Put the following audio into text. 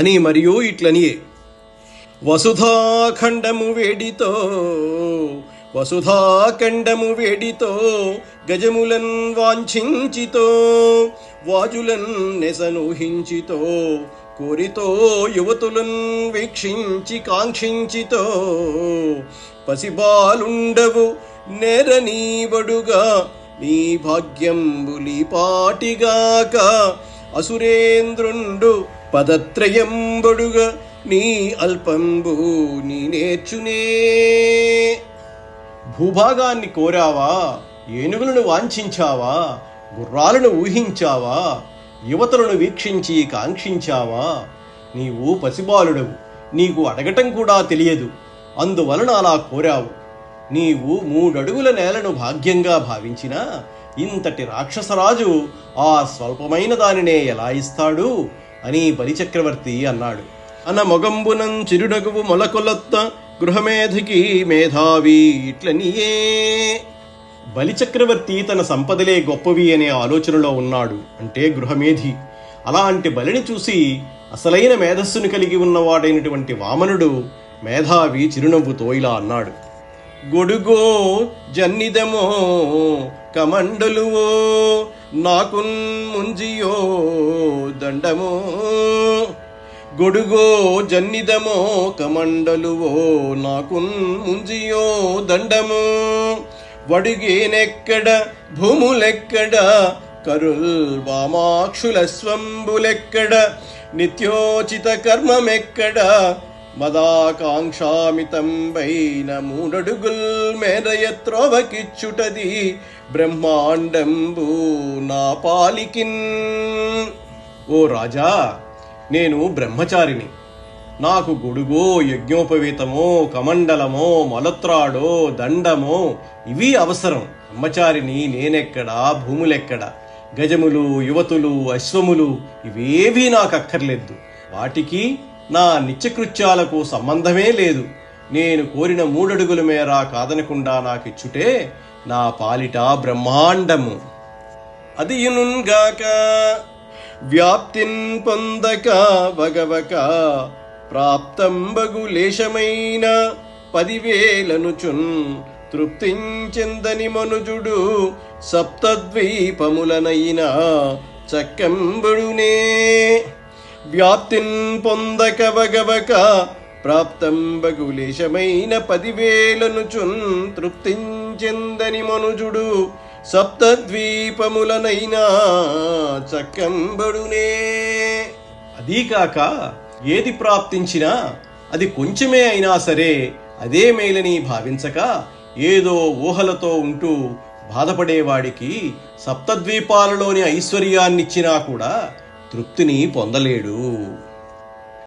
అని మరియు ఇట్లనియే. వసుధాఖండము వేడితో వసుధాఖండము వేడితో గజములన్ వాంఛించితో వాజులన్ నెసనూహించితో కోరితో యువతులన్ వీక్షించి కాంక్షించితో పసిబాలుండవు నేరనీవడుగా నీ భాగ్యంబులి పాటిగాక అసురేంద్రుండు పదత్రయంబడుగా నీ అల్పంబు నీ నేర్చునే. భూభాగాన్ని కోరావా ఏనుగులను వాంఛించావా గుర్రాలను ఊహించావా యువతలను వీక్షించి కాంక్షించావా? నీవు పసిబాలుడవు నీకు అడగటం కూడా తెలియదు అందువలన అలా కోరావు. నీవు మూడడుగుల నేలను భాగ్యంగా భావించినా ఇంతటి రాక్షసరాజు ఆ స్వల్పమైన దానినే ఎలా ఇస్తాడు? అని బలిచక్రవర్తి అన్నాడు. అన మొగంబునం చిరునగువు మొలకొలొత్త గృహమేధికి మేధావి ఇట్లనియే. బలిచక్రవర్తి తన సంపదలే గొప్పవి అనే ఆలోచనలో ఉన్నాడు. అంటే గృహమేధి. అలాంటి బలిని చూసి అసలైన మేధస్సును కలిగి ఉన్నవాడైనటువంటి వామనుడు మేధావి చిరునవ్వుతో ఇలా అన్నాడు. గొడుగో జన్నిదమో కమండలువో నాకున్ ముంజియో దండమో. గొడుగో జన్నిదమో కమండలువో నాకున్ ముంజియో దండము. వడుగేనెక్కడ భూములెక్కడ కరుల్ వామాక్షుల స్వంబులెక్కడ నిత్యోచిత కర్మమెక్కడ మదాకాంక్షామితంబైన మూడడుగుల్ మేరయత్రోవకిచ్చుటది బ్రహ్మాండంబు నా పాలికిన్ ఓ రాజా నేను బ్రహ్మచారిని. నాకు గొడుగో యజ్ఞోపవీతమో కమండలమో మలత్రాడో దండమో ఇవి అవసరం. బ్రహ్మచారిని నేనెక్కడా భూములెక్కడ? గజములు యువతులు అశ్వములు ఇవేవీ నాకు అక్కర్లేదు వాటికి నా నిత్యకృత్యాలకు సంబంధమే లేదు. నేను కోరిన మూడడుగుల మేర కాదనకుండా నాకిచ్చుటే నా పాలిట బ్రహ్మాండము. అది ఇనుగాక వ్యాప్తిన్ పొందక భగవక ప్రాప్తం లేశమైన పదివేలనుచున్ తృప్తించెందని మనుజుడు సప్తద్వీపములనైనా చక్కంబుడునే. వ్యాప్తిన్ పొందక వగవక పదివేలను చున్ పదివేలనుచున్ తృప్తించెందని మనుజుడు సప్తద్వీపములనైనా చక్కంబడునే అదీకాక ఏది ప్రాప్తించినా అది కొంచెమే అయినా సరే అదే మేలని భావించక ఏదో ఊహలతో ఉంటూ బాధపడేవాడికి సప్తద్వీపాలలోని ఐశ్వర్యాన్నిచ్చినా కూడా తృప్తిని పొందలేడు.